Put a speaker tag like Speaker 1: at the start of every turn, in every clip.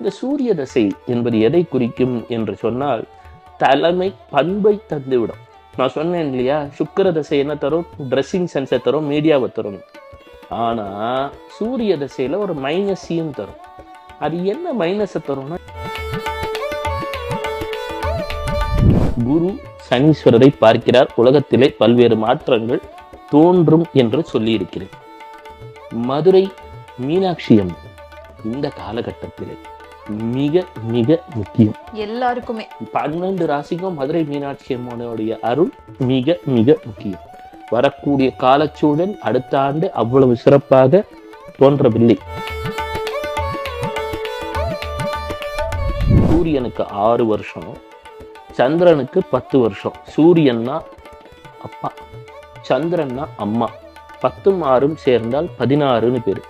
Speaker 1: இந்த சூரிய தசை என்பது எதை குறிக்கும் என்று சொன்னால் தலைமை பண்பை தந்துவிடும். நான் சொன்னேன் இல்லையா? சுக்கிர தசை என்ன தரும்? ட்ரெஸ்ஸிங் சென்ஸை தரும் மீடியாவை தரும். ஆனா சூரிய தசையில ஒரு மைனஸையும் தரும். அது என்ன மைனஸை தரும்னா குரு சனீஸ்வரரை பார்க்கிறார். உலகத்திலே பல்வேறு மாற்றங்கள் தோன்றும் என்று சொல்லியிருக்கிறேன். மதுரை மீனாட்சி அம்மன் இந்த காலகட்டத்திலே. மிக மிக முக்கியம்.
Speaker 2: எல்லாருக்குமே.
Speaker 1: பன்னெண்டு ராசிக்கும் மதுரை மீனாட்சி அம்மனுடைய அருள் மிக மிக முக்கியம். வரக்கூடிய காலச்சூழல் அடுத்த ஆண்டு அவ்வளவு சிறப்பாக தோன்றவில்லை. சூரியனுக்கு ஆறு வருஷம் சந்திரனுக்கு பத்து வருஷம். சூரியன்னா அப்பா சந்திரன்னா அம்மா. பத்தும் ஆறும் சேர்ந்தால் பதினாறுன்னு பேரு.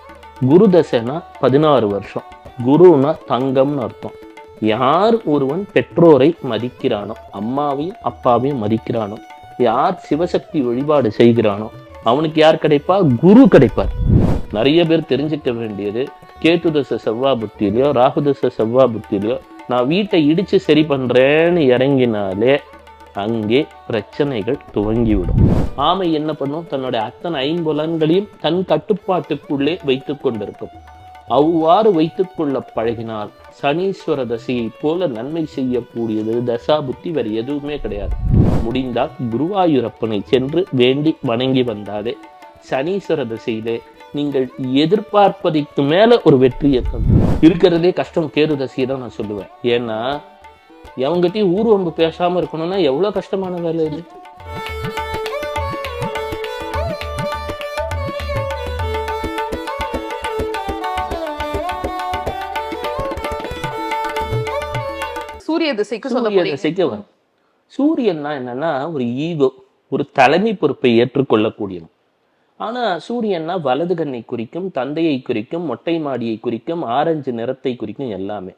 Speaker 1: குரு தசைனா பதினாறு வருஷம். குருனா தங்கம்னு அர்த்தம். யார் ஒருவன் பெற்றோரை மதிக்கிறானோ அம்மாவையும் அப்பாவையும் மதிக்கிறானோ யார் சிவசக்தி வழிபாடு செய்கிறானோ அவனுக்கு யார் கிடைப்பா? குரு கிடைப்பார். நிறைய பேர் தெரிஞ்சுக்க வேண்டியது கேத்து தசை செவ்வா புத்தியிலையோ ராகு தசை செவ்வா புத்தியிலையோ நான் வீட்டை இடிச்சு சரி பண்றேன்னு இறங்கினாலே அங்கே பிரச்சனைகள் துவங்கிவிடும். ஆமை என்ன பண்ணும்? தன்னுடைய அத்தனை ஐம்புலன்களையும் தன் கட்டுப்பாட்டுக்குள்ளே வைத்துக் கொண்டிருக்கும். அவ்வாறு வைத்துக் கொள்ள பழகினால் சனீஸ்வர தசையை போல நன்மை செய்யக்கூடியது தசா புத்தி வேறு எதுவுமே கிடையாது. முடிந்தால் குருவாயூரப்பனை சென்று வேண்டி வணங்கி வந்தாலே சனீஸ்வர தசையிலே நீங்கள் எதிர்பார்ப்பதைக்கு மேல ஒரு வெற்றியை இருக்கிறதே கஷ்டம் கேது தசையை தான் நான் சொல்லுவேன். ஏன்னா எவங்கிட்டையும் ஊர்வம்பு பேசாம இருக்கணும்னா எவ்வளவு கஷ்டமான வேலை இது?
Speaker 2: சூரிய திசைக்கு
Speaker 1: சூரிய திசைக்கு வரும். சூரியன்னா என்னன்னா ஒரு ஈகோ ஒரு தலைமை பொறுப்பை ஏற்றுக்கொள்ளக்கூடியவன். ஆனா சூரியன்னா வலது கண்ணை குறிக்கும் தந்தையை குறிக்கும் மொட்டை மாடியை குறிக்கும் ஆரஞ்சு நிறத்தை குறிக்கும் எல்லாமே.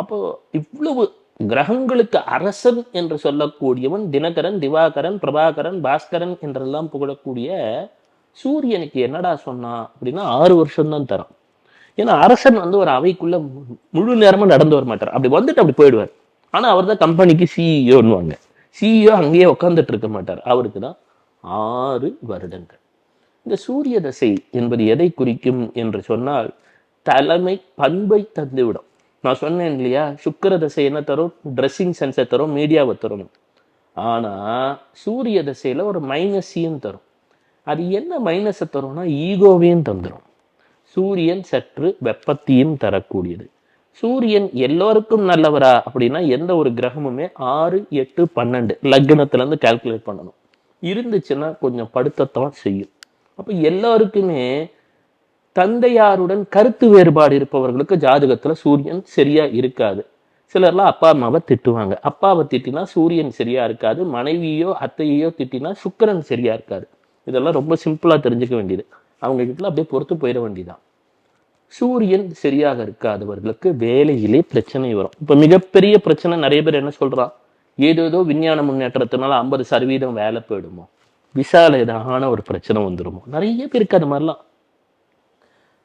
Speaker 1: அப்போ இவ்வளவு கிரகங்களுக்கு அரசன் என்று சொல்லக்கூடியவன் தினகரன் திவாகரன் பிரபாகரன் பாஸ்கரன் என்றெல்லாம் புகழக்கூடிய சூரியனுக்கு என்னடா சொன்னான் அப்படின்னா ஆறு வருஷம் தான் ஏன்னா அரசன் வந்து ஒரு அவைக்குள்ள மு- முழு நேரமும் நடந்து வர மாட்டார். அப்படி வந்துட்டு அப்படி போயிடுவார். ஆனா அவர் தான் கம்பெனிக்கு சிஇஓன்னுவாங்க சிஇஓ அங்கேயே உட்காந்துட்டு இருக்க மாட்டார். அவருக்கு தான் ஆறு வருடங்கள். இந்த சூரிய தசை என்பது எதை குறிக்கும் என்று சொன்னால் தலைமை பண்பை தந்துவிடும். நான் சொன்னேன் இல்லையா? சுக்கிர தசை என்ன தரும்? ட்ரெஸ்ஸிங் சென்ஸை தரும் மீடியாவை தரும். ஆனால் சூரிய தசையில் ஒரு மைனஸையும் தரும். அது என்ன மைனஸை தரும்னா ஈகோவையும் தந்துடும் சூரியன் சற்று வெப்பத்தையும் தரக்கூடியது. சூரியன் எல்லோருக்கும் நல்லவரா? அப்படின்னா எந்த ஒரு கிரகமுமே ஆறு எட்டு பன்னெண்டு லக்னத்துலேருந்து கால்குலேட் பண்ணணும். இருந்துச்சுன்னா கொஞ்சம் படுத்தத்தான் செய்யும். அப்போ எல்லாருக்குமே தந்தையாருடன் கருத்து வேறுபாடு இருப்பவர்களுக்கு ஜாதகத்துல சூரியன் சரியா இருக்காது. சிலர்லாம் அப்பா அம்மாவை திட்டுவாங்க. அப்பாவை திட்டினா சூரியன் சரியா இருக்காது. மனைவியோ அத்தையோ திட்டினா சுக்கிரன் சரியா இருக்காது. இதெல்லாம் ரொம்ப சிம்பிளா தெரிஞ்சுக்க வேண்டியது. அவங்க கிட்ட அப்படியே பொறுத்து போயிட வேண்டியதான் சூரியன் சரியாக இருக்காதவர்களுக்கு வேலையிலே பிரச்சனை வரும். இப்ப மிகப்பெரிய பிரச்சனை நிறைய பேர் என்ன சொல்றான்? ஏதேதோ விஞ்ஞான முன்னேற்றத்தினால ஐம்பது சதவீதம் வேலை போயிடுமோ? விசால ஏதான ஒரு பிரச்சனை வந்துருமோ? நிறைய பேருக்கு அது மாதிரிலாம்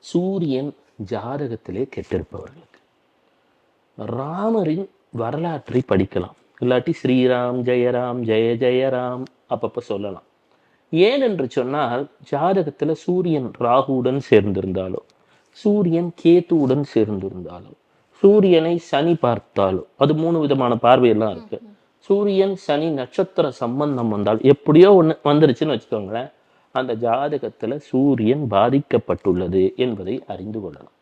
Speaker 1: சூரியன் ஜாதகத்திலே கெட்டிருப்பவர்களுக்கு. ராமரின் வரலாற்றை படிக்கலாம். இல்லாட்டி ஸ்ரீராம் ஜெயராம் ஜெய ஜெயராம் அப்பப்ப சொல்லலாம். ஏன் என்று சொன்னால் ஜாதகத்துல சூரியன் ராகுவுடன் சேர்ந்திருந்தாலோ சூரியன் கேத்துவுடன் சேர்ந்திருந்தாலோ சூரியனை சனி பார்த்தாலோ அது மூணு விதமான பார்வையெல்லாம் இருக்கு. சூரியன் சனி நட்சத்திர சம்பந்தம் வந்தால் எப்படியோ ஒண்ணு வந்துருச்சுன்னு வச்சுக்கோங்களேன். அந்த ஜாதகத்துல சூரியன் பாதிக்கப்பட்டுள்ளது என்பதை அறிந்து கொள்ளலாம்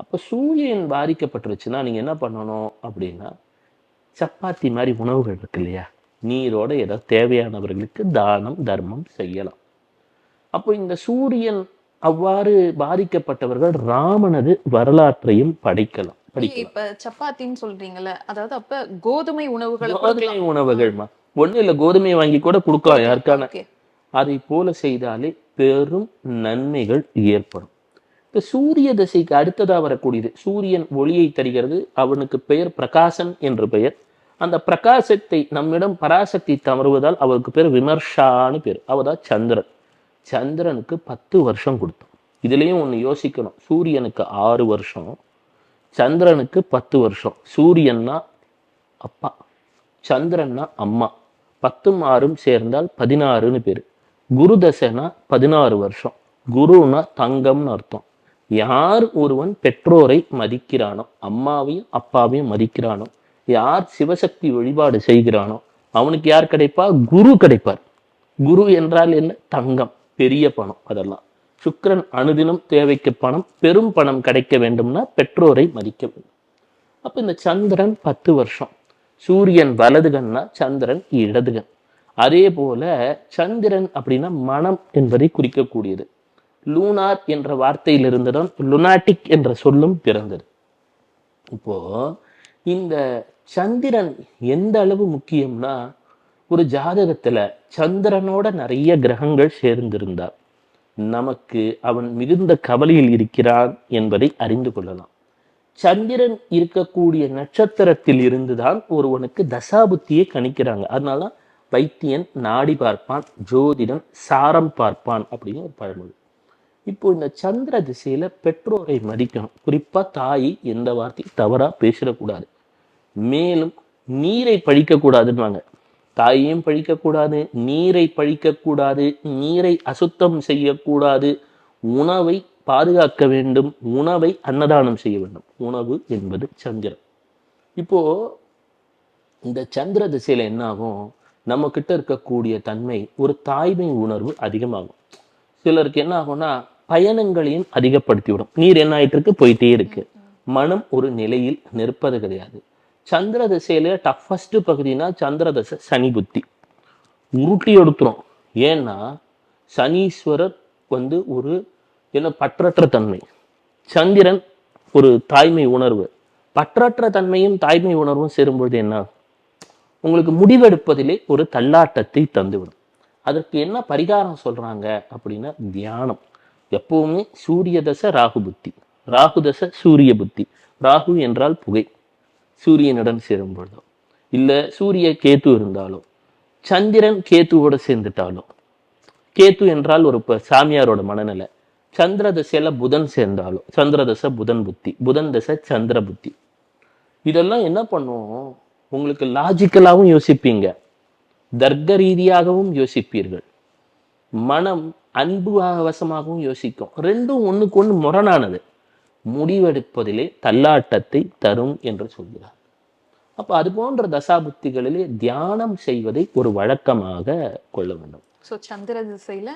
Speaker 1: அப்ப சூரியன் பாதிக்கப்பட்டுருச்சுன்னா நீங்க என்ன பண்ணணும் அப்படின்னா சப்பாத்தி மாதிரி உணவுகள் இருக்கு இல்லையா? நீரோட ஏதோ தேவையானவர்களுக்கு தானம் தர்மம் செய்யலாம். அப்போ இந்த சூரியன் அவ்வாறு பாதிக்கப்பட்டவர்கள் ராமனது வரலாற்றையும் படிக்கலாம்
Speaker 2: இப்ப சப்பாத்தின்னு சொல்றீங்கல்ல அதாவது அப்ப கோதுமை உணவுகளை
Speaker 1: கோதுமை உணவுகள்மா? ஒண்ணு இல்ல கோதுமையை வாங்கி கூட கொடுக்கலாம் யாருக்கான? அதை போல செய்தாலே பெரும் நன்மைகள் ஏற்படும். இப்ப சூரிய திசைக்கு அடுத்ததா வரக்கூடியது. சூரியன் ஒளியை தருகிறது அவனுக்கு பெயர் பிரகாசன் என்று பெயர். அந்த பிரகாசத்தை நம்மிடம் பராசக்தி தவறுவதால் அவருக்கு பேர் விமர்ஷான்னு பேர். அவதான் சந்திரன். சந்திரனுக்கு பத்து வருஷம் கொடுத்தோம். இதுலயும் ஒன்று யோசிக்கணும். சூரியனுக்கு ஆறு வருஷம் சந்திரனுக்கு பத்து வருஷம். சூரியன்னா அப்பா சந்திரன்னா அம்மா. பத்தும் ஆறும் சேர்ந்தால் பதினாறுன்னு பேர். குரு தசைனா பதினாறு வருஷம். குருனா தங்கம்னு அர்த்தம். யார் ஒருவன் பெற்றோரை மதிக்கிறானோ அம்மாவையும் அப்பாவையும் மதிக்கிறானோ யார் சிவசக்தி வழிபாடு செய்கிறானோ அவனுக்கு யார் கிடைப்பா? குரு கிடைப்பார். குரு என்றால் என்ன? தங்கம் பெரிய பணம் அதெல்லாம். சுக்கரன் அனுதினம் தேவைக்கு பணம் பெரும் பணம் கிடைக்க வேண்டும்னா பெற்றோரை மதிக்க வேண்டும். அப்ப இந்த சந்திரன் பத்து வருஷம். சூரியன் வலதுகன்னா சந்திரன் இடதுகன். அதே போல சந்திரன் அப்படின்னா மனம் என்பதை குறிக்கக்கூடியது. லூனார் என்ற வார்த்தையிலிருந்து தான் லுனாட்டிக் என்ற சொல்லும் பிறந்தது. இப்போ இந்த சந்திரன் எந்த அளவு முக்கியம்னா ஒரு ஜாதகத்துல சந்திரனோட நிறைய கிரகங்கள் சேர்ந்திருந்தார் நமக்கு அவன் மிகுந்த கவலையில் இருக்கிறான் என்பதை அறிந்து கொள்ளலாம். சந்திரன் இருக்கக்கூடிய நட்சத்திரத்தில் இருந்துதான் ஒருவனுக்கு தசாபுத்தியை கணிக்கிறாங்க. அதனால தான் வைத்தியன் நாடி பார்ப்பான் ஜோதிடன் சாரம் பார்ப்பான் அப்படின்னு ஒரு பழமொழி. இப்போ இந்த சந்திர திசையில பெற்றோரை மதிக்கணும். குறிப்பா தாய் எந்த வார்த்தையும் தவறா பேசிடக்கூடாது. மேலும் நீரை பழிக்க தாயையும் பழிக்க கூடாது நீரை பழிக்க கூடாது நீரை அசுத்தம் செய்யக்கூடாது. உணவை பாதுகாக்க வேண்டும் உணவை அன்னதானம் செய்ய வேண்டும். உணவு என்பது சந்திரன் இப்போ இந்த சந்திர திசையில என்ன ஆகும்? நம்ம கிட்ட இருக்கக்கூடிய தன்மை ஒரு தாய்மை உணர்வு அதிகமாகும். சிலருக்கு என்ன ஆகும்னா பயணங்களையும் அதிகப்படுத்தி விடும் நீர் என்ன ஆயிட்டு இருக்கு போயிட்டே இருக்கு. மனம் ஒரு நிலையில் நிற்பது கிடையாது. சந்திர திசையில டஃபஸ்ட் பகுதினா சந்திர தசை சனி புத்தி. உருட்டி எடுத்துரும் ஏன்னா சனீஸ்வரர் வந்து ஒரு என்ன பற்றற்ற தன்மை. சந்திரன் ஒரு தாய்மை உணர்வு. பற்றற்ற தன்மையும் தாய்மை உணர்வும் சேரும்பொழுது என்ன உங்களுக்கு முடிவெடுப்பதிலே ஒரு தள்ளாட்டத்தை தந்துவிடும். அதற்கு என்ன பரிகாரம் சொல்றாங்க அப்படின்னா தியானம். எப்பவுமே சூரிய தசை ராகு புத்தி. ராகு தசை சூரிய புத்தி. ராகு என்றால் புகை. சூரியனுடன் சேரும் பொழுதோ இல்லை சூரிய கேத்து இருந்தாலும் சந்திரன் கேத்துவோட சேர்ந்துட்டாலும் கேத்து என்றால் ஒரு சாமியாரோட மனநிலை. சந்திர தசையில புதன் சேர்ந்தாலும் சந்திர தசை புதன் புத்தி புதன் தசை சந்திர புத்தி. இதெல்லாம் என்ன பண்ணுவோம்? உங்களுக்கு லாஜிக்கலாவும் யோசிப்பீங்க. தர்க்க ரீதியாகவும் யோசிப்பீர்கள். மனம் அன்பு வசமாகவும் யோசிக்கும். ரெண்டும் ஒண்ணுக்கு ஒண்ணு முரணானது. முடிவெடுப்பதிலே தள்ளாட்டத்தை தரும் என்று சொல்கிறார். அப்ப அது போன்ற தசாபுத்திகளிலே தியானம் செய்வதை ஒரு வழக்கமாக கொள்ள வேண்டும்.
Speaker 2: சோ சந்திர திசையில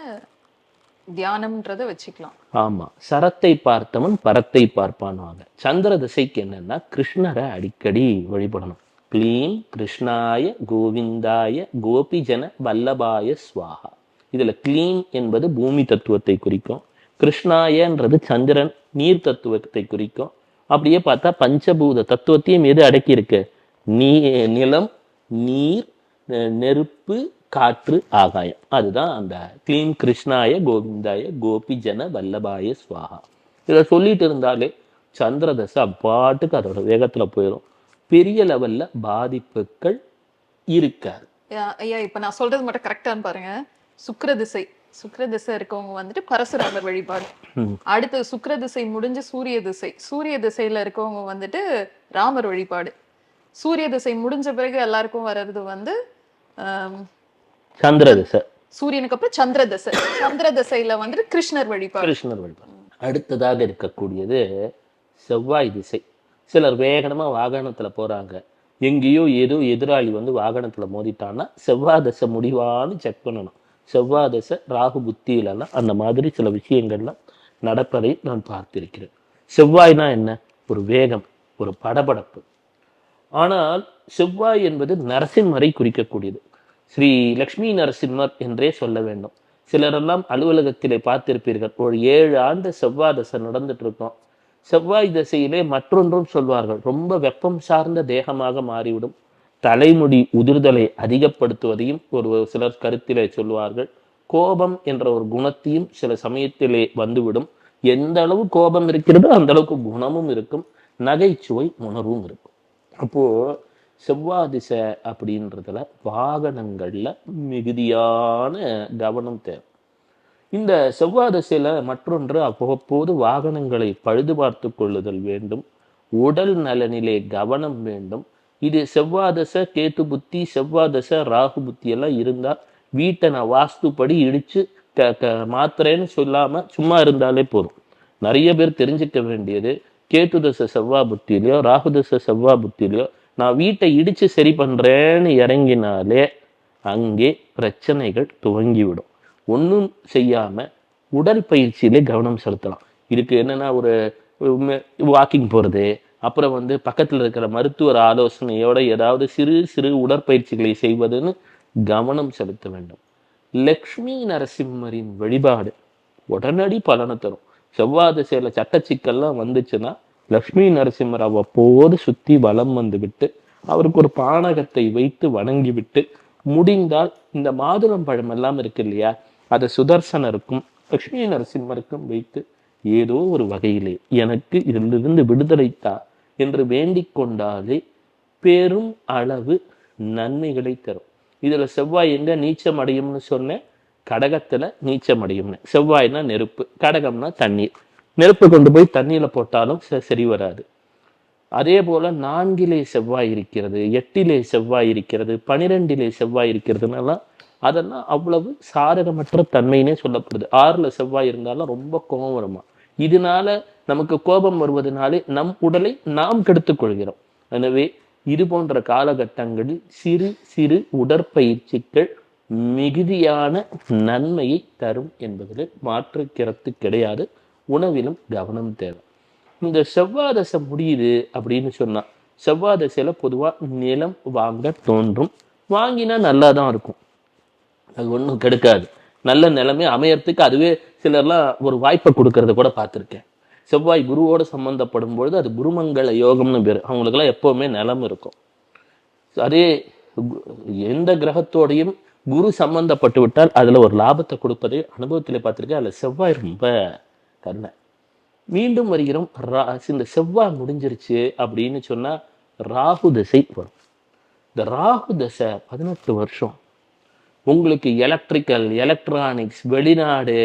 Speaker 2: தியானம்ன்றத வச்சுக்கலாம்.
Speaker 1: ஆமா. சரத்தை பார்த்தவன் பரத்தை பார்ப்பான்வாங்க சந்திர திசைக்கு என்னன்னா கிருஷ்ணரை அடிக்கடி வழிபடணும். க்ளீம் கிருஷ்ணாய கோவிந்தாய கோபிஜன வல்லபாய ஸ்வாகா இதில் க்ளீம் என்பது பூமி தத்துவத்தை குறிக்கும். கிருஷ்ணாயன்றது சந்திரன் நீர் தத்துவத்தை குறிக்கும். அப்படியே பார்த்தா பஞ்சபூத தத்துவத்தையும் எது அடக்கியிருக்கு? நீ நிலம் நீர் நெருப்பு காற்று ஆகாயம். அதுதான் அந்த க்ளீம் கிருஷ்ணாய கோவிந்தாய கோபி ஜன வல்லபாய ஸ்வாகா இதை சொல்லிட்டு இருந்தாலே சந்திரதசை அப்பாட்டுக்கு அதோட வேகத்தில் போயிடும் பெரிய லெவல்ல பாதிப்புகள் இருக்காது.
Speaker 2: ஐயா- இப்ப நான் சொல்றது மட்டும் கரெக்டான்னு பாருங்க. சுக்கிர திசை. சுக்கிர திசை இருக்கவங்க வந்துட்டு பரசுராமர் வழிபாடு. அடுத்து சுக்கிர திசை முடிஞ்சு சூரிய திசை. சூரிய திசையில இருக்கவங்க வந்துட்டு ராமர் வழிபாடு. சூரிய திசை முடிஞ்ச பிறகு எல்லாருக்கும் வர்றது வந்து ஆம்,
Speaker 1: சந்திரதசை
Speaker 2: சூரியனுக்கு அப்புறம் சந்திர திசை. சந்திர திசையில வந்துட்டு கிருஷ்ணர் வழிபாடு.
Speaker 1: கிருஷ்ணர் வழிபாடு. அடுத்ததாக இருக்கக்கூடியது செவ்வாய் திசை. சிலர் வேகமாக வாகனத்தில் போகிறாங்க எங்கேயோ ஏதோ எதிராளி வந்து வாகனத்தில் மோதிட்டான்னா செவ்வாய் தசை முடிவான்னு செக் பண்ணணும். செவ்வாய் தசை ராகு புத்தியிலெல்லாம் அந்த மாதிரி சில விஷயங்கள்லாம் நடப்பதை நான் பார்த்திருக்கிறேன். செவ்வாய்னா என்ன? ஒரு வேகம் ஒரு படபடப்பு. ஆனால் செவ்வாய் என்பது நரசிம்மரை குறிக்கக்கூடியது. ஸ்ரீ லக்ஷ்மி நரசிம்மர் என்றே சொல்ல வேண்டும். சிலரெல்லாம் அலுவலகத்திலே பார்த்திருப்பீர்கள். ஒரு ஏழு ஆண்டு செவ்வாய் தசை நடந்துட்டு இருக்கோம். செவ்வாய் திசையிலே மற்றொன்றும் சொல்வார்கள். ரொம்ப வெப்பம் சார்ந்த தேகமாக மாறிவிடும். தலைமுடி உதிர்தலை அதிகப்படுத்துவதையும் ஒரு சிலர் கருத்திலே சொல்வார்கள். கோபம் என்ற ஒரு குணத்தையும் சில சமயத்திலே வந்துவிடும். எந்த அளவு கோபம் இருக்கிறதோ அந்த அளவுக்கு குணமும் இருக்கும். நகைச்சுவை உணர்வும் இருக்கும். அப்போ செவ்வாய் திசை அப்படின்றதுல வாகனங்கள்ல மிகுதியான கவனம் தேவை. இந்த செவ்வாய் திசையில மற்றொன்று அவ்வப்போது வாகனங்களை பழுது பார்த்து கொள்ளுதல் வேண்டும். உடல் நலனிலே கவனம் வேண்டும். இது செவ்வாதச கேத்து புத்தி செவ்வாதச ராகு புத்தி எல்லாம் இருந்தா வீட்டை நான் வாஸ்துப்படி இடிச்சு க க மாத்துறேன்னு சொல்லாம சும்மா இருந்தாலே போதும். நிறைய பேர் தெரிஞ்சுக்க வேண்டியது கேத்து தசை செவ்வா புத்தியிலையோ ராகு தசை செவ்வா புத்தியிலையோ நான் வீட்டை இடிச்சு சரி பண்றேன்னு இறங்கினாலே அங்கே பிரச்சனைகள் துவங்கிவிடும். ஒன்றும் செய்யாமல் உடல் பயிற்சியிலே கவனம் செலுத்தலாம். இதுக்கு என்னென்னா ஒரு வாக்கிங் போகிறது அப்புறம் வந்து பக்கத்தில் இருக்கிற மருத்துவர் ஆலோசனையோட ஏதாவது சிறு சிறு உடற்பயிற்சிகளை செய்வதுன்னு கவனம் செலுத்த வேண்டும். லக்ஷ்மி நரசிம்மரின் வழிபாடு உடனடி பலனை தரும். செவ்வாய் திசையில சட்டச்சிக்கல்லாம் வந்துச்சுன்னா லக்ஷ்மி நரசிம்மர் அவ்வப்போது சுற்றி வலம் வந்து விட்டு அவருக்கு ஒரு பானகத்தை வைத்து வணங்கி விட்டு முடிந்தால் இந்த மாதுளம் பழம் எல்லாம் இருக்கு இல்லையா அதை சுதர்சனருக்கும் லக்ஷ்மி நரசிம்மருக்கும் வைத்து ஏதோ ஒரு வகையிலே எனக்கு இதிலிருந்து விடுதலை என்று வேண்டிக் கொண்டாலே பெரும் அளவு நன்மைகளை தரும். இதுல செவ்வாய் எங்க நீச்சம் அடையும்னு சொன்னேன் கடகத்துல நீச்சம் அடையும்னு. செவ்வாய்னா நெருப்பு கடகம்னா தண்ணீர். நெருப்பு கொண்டு போய் தண்ணியில் போட்டாலும் ச- சரி வராது. அதே போல நான்கிலே செவ்வாய் இருக்கிறது எட்டிலே செவ்வாய் இருக்கிறது பனிரெண்டிலே செவ்வாய் இருக்கிறதுனால அதெல்லாம் அவ்வளவு சாரகமற்ற தன்மைனே சொல்லப்படுது. ஆறுல செவ்வாய் இருந்தாலும் ரொம்ப கோபம் வருமா? இதனால நமக்கு கோபம் வருவதனாலே நம் உடலை நாம் கெடுத்துக் கொள்கிறோம் எனவே இது போன்ற காலகட்டங்களில் சிறு சிறு உடற்பயிற்சிகள் மிகுதியான நன்மையை தரும் என்பதில் மாற்று கருத்து கிடையாது. உணவிலும் கவனம் தேவை. இந்த செவ்வாதசை முடியுது அப்படின்னு சொன்னா செவ்வாதசையில பொதுவா நிலம் வாங்க தோன்றும். வாங்கினா நல்லா தான் இருக்கும். அது ஒன்றும் கெடுக்காது. நல்ல நிலைமை அமையறதுக்கு அதுவே சிலர்லாம் ஒரு வாய்ப்பை கொடுக்கறத கூட பார்த்துருக்கேன். செவ்வாய் குருவோட சம்மந்தப்படும் பொழுது அது குருமங்கள யோகம்னு பேர். அவங்களுக்கெல்லாம் எப்போவுமே நிலம் இருக்கும். அதே எந்த கிரகத்தோடையும் குரு சம்மந்தப்பட்டு விட்டால் அதில் ஒரு லாபத்தை கொடுப்பதை அனுபவத்தில் பார்த்துருக்கேன். அதில் செவ்வாய் ரொம்ப கருணை. மீண்டும் வருகிறோம். ரா- இந்த செவ்வாய் முடிஞ்சிருச்சு அப்படின்னு சொன்னால் ராகு திசை வரும். இந்த ராகு தசை பதினெட்டு வருஷம். உங்களுக்கு எலக்ட்ரிக்கல் எலக்ட்ரானிக்ஸ் வெளிநாடு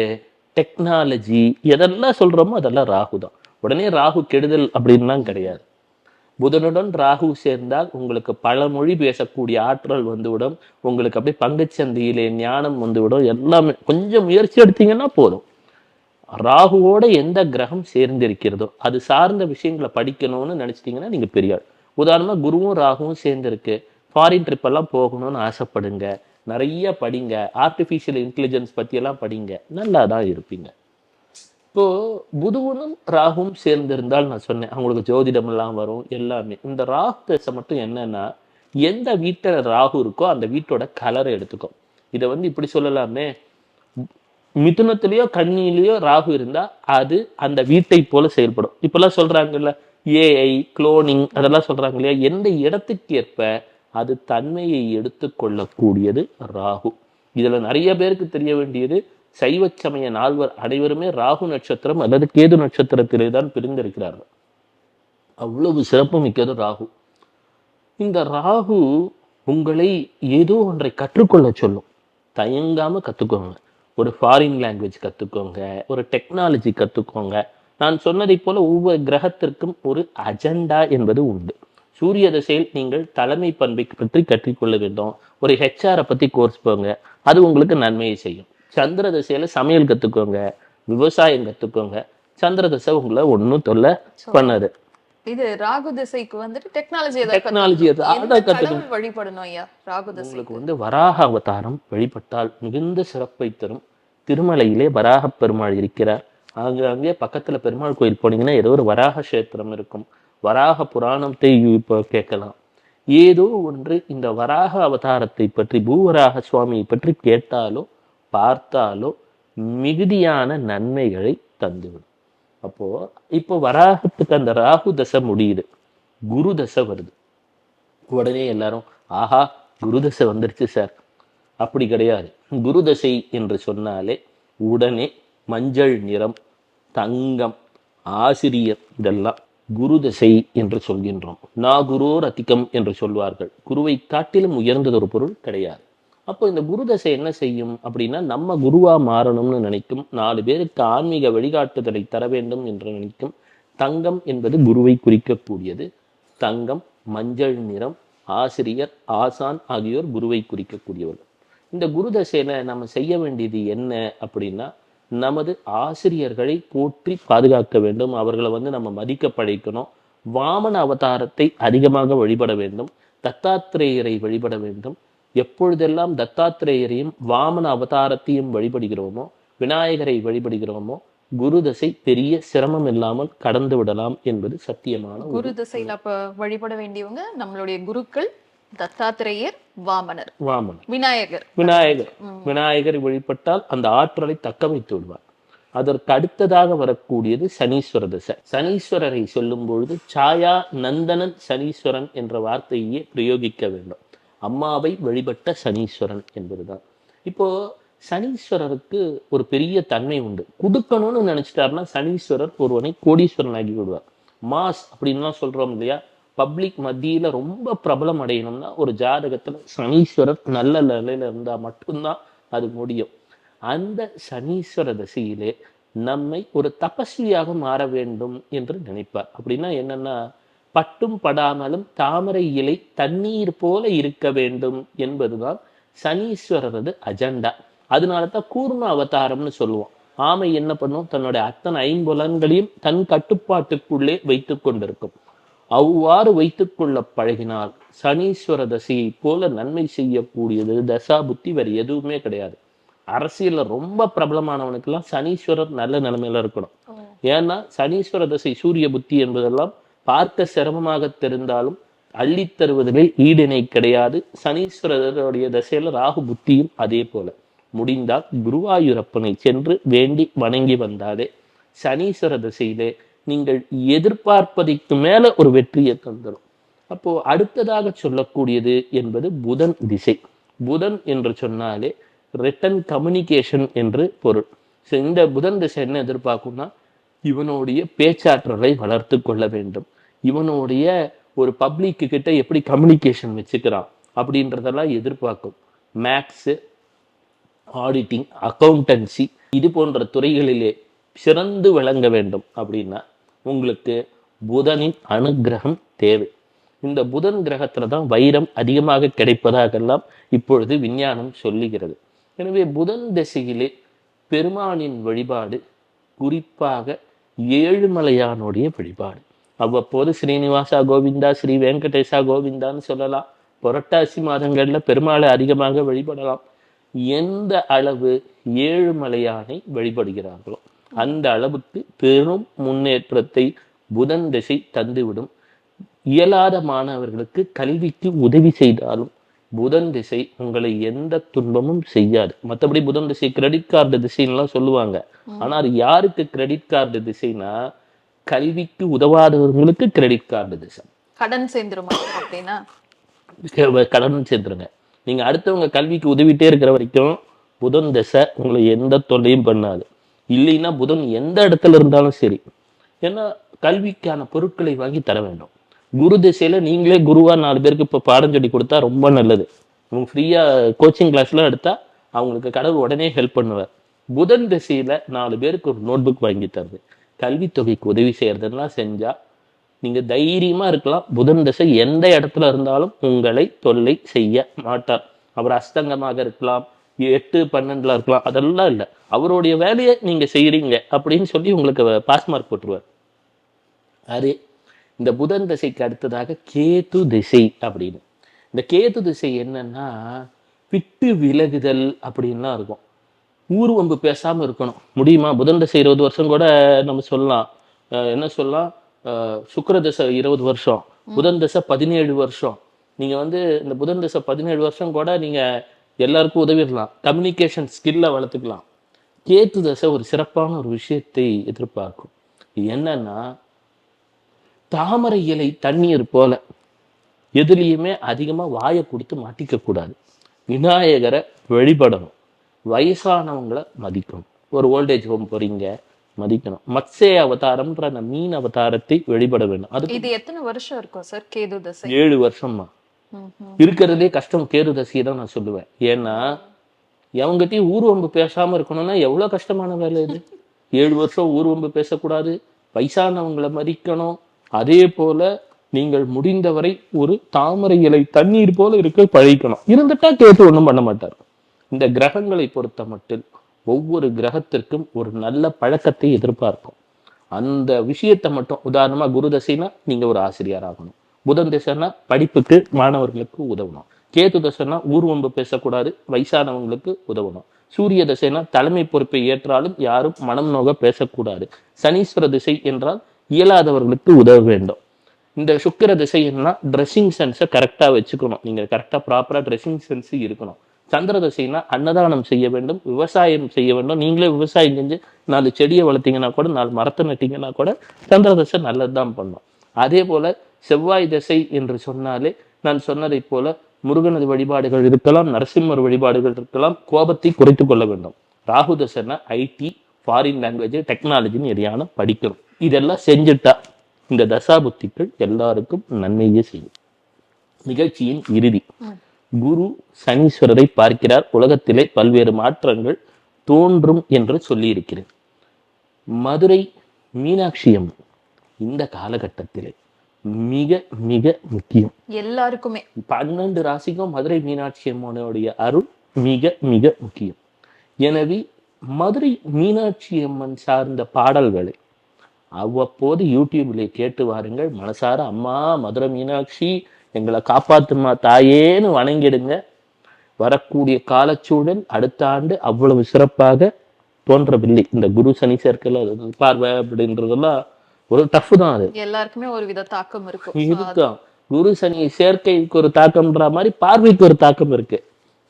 Speaker 1: டெக்னாலஜி எதெல்லாம் சொல்கிறோமோ அதெல்லாம் ராகு தான். உடனே ராகு கெடுதல் அப்படின்லாம் கிடையாது. புதனுடன் ராகு சேர்ந்தால் உங்களுக்கு பல மொழி பேசக்கூடிய ஆற்றல் வந்துவிடும். உங்களுக்கு அப்படியே பங்குச்சந்தையிலே ஞானம் வந்துவிடும். எல்லாமே கொஞ்சம் முயற்சி எடுத்தீங்கன்னா போதும். ராகுவோட எந்த கிரகம் சேர்ந்திருக்கிறதோ அது சார்ந்த விஷயங்களை படிக்கணும்னு நினச்சிட்டிங்கன்னா நீங்கள் பெரியாள் உதாரணமாக குருவும் ராகுவும் சேர்ந்திருக்கு. ஃபாரின் ட்ரிப்பெல்லாம் போகணும்னு ஆசைப்படுங்க. நிறைய படிங்க. ஆர்டிஃபிஷியல் இன்டெலிஜென்ஸ் பற்றியெல்லாம் படிங்க. நல்லா தான் இருப்பீங்க. இப்போது புதுவனும் ராகும் சேர்ந்திருந்தால் நான் சொன்னேன். அவங்களுக்கு ஜோதிடம் எல்லாம் வரும் எல்லாமே. இந்த ராகு தசை மட்டும் என்னென்னா எந்த வீட்டில் ராகு இருக்கோ அந்த வீட்டோட கலரை எடுத்துக்கும் இதை வந்து இப்படி சொல்லலாமே. மிதுனத்திலேயோ கண்ணிலேயோ ராகு இருந்தால் அது அந்த வீட்டை போல செயல்படும். இப்போல்லாம் சொல்கிறாங்கல்ல ஏஐ குளோனிங் அதெல்லாம் சொல்கிறாங்க இல்லையா? எந்த இடத்துக்கு ஏற்ப அது தன்மையை எடுத்துக்கொள்ளக்கூடியது ராகு. இதுல நிறைய பேருக்கு தெரிய வேண்டியது சைவ சமய நால்வர் அனைவருமே ராகு நட்சத்திரம் அல்லது கேது நட்சத்திரத்திலே தான் பிரிந்திருக்கிறார்கள். அவ்வளவு சிறப்பு மிக்கது ராகு. இந்த ராகு உங்களை ஏதோ ஒன்றை கற்றுக்கொள்ள சொல்லும். தயங்காம கத்துக்கோங்க. ஒரு ஃபாரின் லாங்குவேஜ் கத்துக்கோங்க. ஒரு டெக்னாலஜி கத்துக்கோங்க. நான் சொன்னதைப் போல ஒவ்வொரு கிரகத்திற்கும் ஒரு அஜெண்டா என்பது உண்டு. சூரிய திசையில் நீங்கள் தலைமை பண்பை பற்றி கற்றுக்கொள்ள வேண்டும். ஒரு ஹெச்ஆரை பத்தி கோர்ஸ் போங்க. அது உங்களுக்கு நன்மையை செய்யும். சந்திர திசையில சமையல் கத்துக்கோங்க. விவசாயம் கத்துக்கோங்க. சந்திர திசை உங்களை ஒன்றும் தொல்லை பண்ணாது.
Speaker 2: இது ராகு திசைக்கு வந்துட்டு டெக்னாலஜி
Speaker 1: டெக்னாலஜி
Speaker 2: கத்துக்கணும். வழிபடணும் ஐயா? ராகு
Speaker 1: உங்களுக்கு வந்து வராக அவதாரம் வழிபட்டால் மிகுந்த சிறப்பை தரும். திருமலையிலே வராக பெருமாள் இருக்கிறார். அங்க அங்கே பக்கத்துல பெருமாள் கோயில் போனீங்கன்னா ஏதோ ஒரு வராக கஷேத்திரம் இருக்கும். வராக புராணத்தை இப்போ கேட்கலாம். ஏதோ ஒன்று இந்த வராக அவதாரத்தை பற்றி பூவராக சுவாமியை பற்றி கேட்டாலோ பார்த்தாலோ மிகுதியான நன்மைகளை தந்துவிடும். அப்போ இப்போ வராகத்துக்கு அந்த ராகு தசை முடியுது. குரு தசை வருது. உடனே எல்லாரும் ஆஹா குருதசை வந்துருச்சு சார். அப்படி கிடையாது. குருதசை என்று சொன்னாலே உடனே மஞ்சள் நிறம் தங்கம் ஆசிரியர் இதெல்லாம் குரு தசை என்று சொல்கின்றோம். நாகுரோர் அதிகம் என்று சொல்வார்கள். குருவை காட்டிலும் உயர்ந்தது ஒரு பொருள் கிடையாது. அப்போ இந்த குருதசை என்ன செய்யும் அப்படின்னா நம்ம குருவா மாறணும்னு நினைக்கும் நாலு பேருக்கு ஆன்மீக வழிகாட்டுதலை தர வேண்டும் என்று நினைக்கும் தங்கம் என்பது குருவை குறிக்கக்கூடியது. தங்கம் மஞ்சள் நிறம் ஆசிரியர் ஆசான் ஆகியோர் குருவை குறிக்கக்கூடியவர்கள். இந்த குரு தசையில நம்ம செய்ய வேண்டியது என்ன அப்படின்னா நமது ஆசிரியர்களை போற்றி பாதுகாக்க வேண்டும். அவர்களை வந்து நம்ம மதிக்க படைக்கணும். வாமன அவதாரத்தை அதிகமாக வழிபட வேண்டும். தத்தாத்திரேயரை வழிபட வேண்டும். எப்பொழுதெல்லாம் தத்தாத்திரேயரையும் வாமன அவதாரத்தையும் வழிபடுகிறோமோ விநாயகரை வழிபடுகிறோமோ குரு தசை பெரிய சிரமம் இல்லாமல் கடந்து விடலாம் என்பது சத்தியமான
Speaker 2: குரு திசையில அப்ப வழிபட வேண்டியவங்க நம்மளுடைய குருக்கள். தத்தாத்திரேயர் வாமனர்.
Speaker 1: வாமன்
Speaker 2: விநாயகர்.
Speaker 1: விநாயகர். விநாயகரை வழிபட்டால் அந்த ஆற்றலை தக்க வைத்து விடுவார். அதற்கு அடுத்ததாக வரக்கூடியது சனீஸ்வர தசை. சனீஸ்வரரை சொல்லும் பொழுது சாயா நந்தனன் சனீஸ்வரன் என்ற வார்த்தையே பிரயோகிக்க வேண்டும். அம்மாவை வழிபட்ட சனீஸ்வரன் என்பதுதான். இப்போ சனீஸ்வரருக்கு ஒரு பெரிய தன்மை உண்டு. கொடுக்கணும்னு நினைச்சிட்டாருன்னா சனீஸ்வரர் ஒருவனை கோடீஸ்வரன் ஆகி விடுவார். மாஸ் அப்படின்லாம் சொல்றோம் இல்லையா? பப்ளிக் மத்தியில ரொம்ப பிரபலம் அடையணும்னா ஒரு ஜாதகத்துல சனீஸ்வரர் நல்ல நிலையில இருந்தா மட்டும்தான் அது முடியும். அந்த சனீஸ்வர தசையிலே நம்மை ஒரு தபஸ்வியாக மாற வேண்டும் என்று நினைப்பார். அப்படின்னா என்னன்னா பட்டும் படாமலும் தாமரை இலை தண்ணீர் போல இருக்க வேண்டும் என்பதுதான் சனீஸ்வரரது அஜெண்டா. அதனால தான் கூர்ம அவதாரம்னு சொல்லுவோம். ஆமை என்ன பண்ணும்? தன்னுடைய அத்தனை ஐம்புலன்களையும் தன் கட்டுப்பாட்டுக்குள்ளே வைத்துக் கொண்டிருக்கும். அவ்வாறு வைத்துக் கொள்ள பழகினால் சனீஸ்வர தசையை போல நன்மை செய்யக்கூடியது தசா புத்தி வேற எதுவுமே கிடையாது. அரசியல்ல ரொம்ப பிரபலமானவனுக்கெல்லாம் சனீஸ்வரர் நல்ல நிலைமையில இருக்கணும். ஏன்னா சனீஸ்வர தசை சூரிய புத்தி என்பதெல்லாம் பார்க்க சிரமமாக தெரிந்தாலும் அள்ளித் தருவதிலே ஈடிணை கிடையாது. சனீஸ்வரருடைய தசையில ராகு புத்தியும் அதே போல. முடிந்தால் குருவாயூரப்பனை சென்று வேண்டி வணங்கி வந்தாலே சனீஸ்வர திசையிலே நீங்கள் எதிர்பார்ப்பதைக்கு மேல ஒரு வெற்றியை தந்துடும் அப்போ அடுத்ததாக சொல்லக்கூடியது என்பது புதன் திசை. புதன் என்று சொன்னாலே ரிட்டன் கம்யூனிகேஷன் என்று பொருள். ஸோ இந்த புதன் திசை என்ன எதிர்பார்க்கும்னா இவனுடைய பேச்சாற்றலை வளர்த்து கொள்ள வேண்டும். இவனுடைய ஒரு பப்ளிக்கு கிட்ட எப்படி கம்யூனிகேஷன் வச்சுக்கிறான் அப்படின்றதெல்லாம் எதிர்பார்க்கும். மேக்ஸு ஆடிட்டிங் அக்கௌண்டன்சி இது போன்ற துறைகளிலே சிறந்து விளங்க வேண்டும் அப்படின்னா உங்களுக்கு புதனின் அனுக்கிரகம் தேவை. இந்த புதன் கிரகத்துல தான் வைரம் அதிகமாக கிடைப்பதாகெல்லாம் இப்பொழுது விஞ்ஞானம் சொல்லுகிறது. எனவே புதன் திசையிலே பெருமானின் வழிபாடு குறிப்பாக ஏழுமலையானுடைய வழிபாடு. அவ்வப்போது ஸ்ரீனிவாசா கோவிந்தா ஸ்ரீ வெங்கடேஷா கோவிந்தான்னு சொல்லலாம். புரட்டாசி மாதங்களில் பெருமாளை அதிகமாக வழிபடலாம். எந்த அளவு ஏழுமலையானை வழிபடுகிறார்களோ அந்த அளவுக்கு பெரும் முன்னேற்றத்தை புதன் திசை தந்துவிடும். இயலாத மாணவர்களுக்கு கல்விக்கு உதவி செய்தாலும் புதன் திசை உங்களை எந்த துன்பமும் செய்யாது. மற்றபடி புதன் திசை கிரெடிட் கார்டு திசைன்னுலாம் சொல்லுவாங்க. ஆனா அது யாருக்கு கிரெடிட் கார்டு திசைனா கல்விக்கு உதவாதவர்களுக்கு கிரெடிட் கார்டு திசை.
Speaker 2: கடன் சேர்ந்துருமா அப்படின்னா?
Speaker 1: கடன் சேர்த்துருங்க நீங்க அடுத்தவங்க கல்விக்கு உதவிட்டே இருக்கிற வரைக்கும் புதன் திசை உங்களை எந்த தொல்லையும் பண்ணாது. இல்லைன்னா புதன் எந்த இடத்துல இருந்தாலும் சரி. ஏன்னா கல்விக்கான பொருட்களை வாங்கி தர வேண்டும். குரு திசையில நீங்களே குருவா நாலு பேருக்கு இப்போ பாடம் சொல்லி கொடுத்தா ரொம்ப நல்லது. உங்க ஃப்ரீயா கோச்சிங் கிளாஸ்லாம் எடுத்தா அவங்களுக்கு கடவுள் உடனே ஹெல்ப் பண்ணுவார். புதன் திசையில நாலு பேருக்கு ஒரு நோட் புக் வாங்கி தருது. கல்வித்தொகைக்கு உதவி செய்யறதெல்லாம் செஞ்சா நீங்க தைரியமா இருக்கலாம். புதன் திசை எந்த இடத்துல இருந்தாலும் உங்களை தொல்லை செய்ய மாட்டார். அவர் அஸ்தங்கமாக இருக்கலாம். எட்டு பன்னெண்டுல இருக்கலாம். அதெல்லாம் இல்லை. அவருடைய வேலையை நீங்க செய்றீங்க அப்படின்னு சொல்லி உங்களுக்கு பாஸ் மார்க் போட்டுருவார். அது இந்த புதன் திசைக்கு அடுத்ததாக கேது திசை அப்படின்னு. இந்த கேது திசை என்னன்னா விட்டு விலகுதல் அப்படின்லாம் இருக்கும். ஊர்வம்பு பேசாம இருக்கணும். முடியுமா? புதன் திசை இருபது வருஷம் கூட நம்ம சொல்லலாம். என்ன சொல்லலாம்? சுக்கிர திசை இருபது வருஷம். புதன் திசை பதினேழு வருஷம். நீங்க வந்து இந்த புதன் திசை பதினேழு வருஷம் கூட நீங்க எல்லாருக்கும் உதவிடலாம். கம்யூனிகேஷன் ஸ்கில்ல வளர்த்துக்கலாம். கேத்து தசை ஒரு சிறப்பான ஒரு விஷயத்தை எதிர்பார்க்கும். என்னன்னா தாமரை இலை தண்ணீர் போல எதுலேயுமே அதிகமா வாயை கொடுத்து மாட்டிக்க கூடாது. விநாயகரை வழிபடணும். வயசானவங்களை மதிக்கணும். ஒரு ஓல்டேஜ் ஹோம் போறீங்க மதிக்கணும். மத்ஸ்ய அவதாரம்ன்ற அந்த மீன் அவதாரத்தை வழிபட வேண்டும். அது
Speaker 2: இது எத்தனை வருஷம் இருக்கும் சார் கேது தசை.
Speaker 1: ஏழு வருஷமா இருக்கிறதே கஷ்டம் கேரு தான் நான் சொல்லுவேன். ஏன்னா எவங்கிட்டயும் ஊர்வம்பு பேசாம இருக்கணும்னா எவ்வளவு கஷ்டமான வேலை இது? ஏழு வருஷம் ஊர்வம்பு பேசக்கூடாது வயசானவங்களை மதிக்கணும். அதே போல நீங்கள் முடிந்தவரை ஒரு தாமரை இலை தண்ணீர் போல இருக்க பழகிக்கணும். இருந்துட்டா கேட்டு ஒண்ணும் பண்ண மாட்டார். இந்த கிரகங்களை பொறுத்த மட்டும் ஒவ்வொரு கிரகத்திற்கும் ஒரு நல்ல பழக்கத்தை எதிர்பார்ப்போம். அந்த விஷயத்தை மட்டும் உதாரணமா குரு தசைனா நீங்க ஒரு ஆசிரியர் ஆகணும். புதன் திசைனா படிப்புக்கு மாணவர்களுக்கு உதவணும். கேது தசைனா ஊர்வம்பு பேசக்கூடாது வயசானவங்களுக்கு உதவணும். சூரிய திசைனா தலைமை பொறுப்பை ஏற்றாலும் யாரும் மனம் நோக பேசக்கூடாது. சனீஸ்வர திசை என்றால் இயலாதவர்களுக்கு உதவ வேண்டும். இந்த சுக்கிர திசைன்னா ட்ரெஸ்ஸிங் சென்ஸை கரெக்டாக வச்சுக்கணும். நீங்கள் கரெக்டாக ப்ராப்பராக ட்ரெஸ்ஸிங் சென்ஸ் இருக்கணும். சந்திர திசைனா அன்னதானம் செய்ய வேண்டும் விவசாயம் செய்ய வேண்டும். நீங்களே விவசாயம் செஞ்சு நாலு செடியை வளர்த்தீங்கன்னா கூட நாலு மரத்தை நட்டிங்கன்னா கூட சந்திர திசை நல்லது தான் பண்ணும். அதே போல செவ்வாய் திசை என்று சொன்னாலே நான் சொன்னதைப் போல முருகனது வழிபாடுகள் இருக்கலாம் நரசிம்மர் வழிபாடுகள் இருக்கலாம் கோபத்தை குறைத்து கொள்ள வேண்டும். ராகு தசைனா ஐடி ஃபாரின் லாங்குவேஜ் டெக்னாலஜின்னு எரியான படிக்கணும். இதெல்லாம் செஞ்சுட்டா இந்த தசாபுத்திகள் எல்லாருக்கும் நன்மையே செய்யும். நிகழ்ச்சியின் இறுதி. குரு சனீஸ்வரரை பார்க்கிறார். உலகத்திலே பல்வேறு மாற்றங்கள் தோன்றும் என்று சொல்லியிருக்கிறேன். மதுரை மீனாட்சி அம்மன். இந்த காலகட்டத்திலே மிக மிக முக்கியம்.
Speaker 2: எல்லாருக்குமே.
Speaker 1: பன்னெண்டு ராசிக்கும் மதுரை மீனாட்சி அம்மனுடைய அருள் மிக மிக முக்கியம். எனவே மதுரை மீனாட்சி அம்மன் சார்ந்த பாடல்களை அவ்வப்போது யூடியூப்ல கேட்டு வாருங்கள். மனசார அம்மா மதுரை மீனாட்சி எங்களை காப்பாத்துமா தாயேன்னு வணங்கிடுங்க. வரக்கூடிய காலச்சூழல் அடுத்த ஆண்டு அவ்வளவு சிறப்பாக தோன்றவில்லை. இந்த குரு சனி சேர்க்கல பார்வை அப்படின்றதெல்லாம் ஒரு டஃப் தான் அது.
Speaker 2: எல்லாருக்குமே ஒரு வித தாக்கம் இருக்கும்.
Speaker 1: இருக்கும் குரு சனி சேர்க்கைக்கு ஒரு தாக்கம்ன்ற மாதிரி பார்வைக்கு ஒரு தாக்கம் இருக்கு.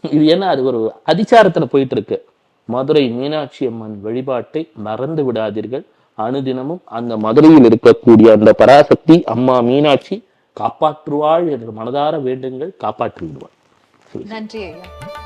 Speaker 1: இது என்ன? அது ஒரு அதிச்சாரத்துல போயிட்டு இருக்கு மதுரை மீனாட்சி அம்மன் வழிபாட்டை மறந்து விடாதீர்கள். அனுதினமும் அந்த மதுரையில் இருக்கக்கூடிய அந்த பராசக்தி அம்மா மீனாட்சி காப்பாற்றுவாள் என்று மனதார வேண்டுங்கள் காப்பாற்றி விடுவாள்
Speaker 2: நன்றி ஐயா.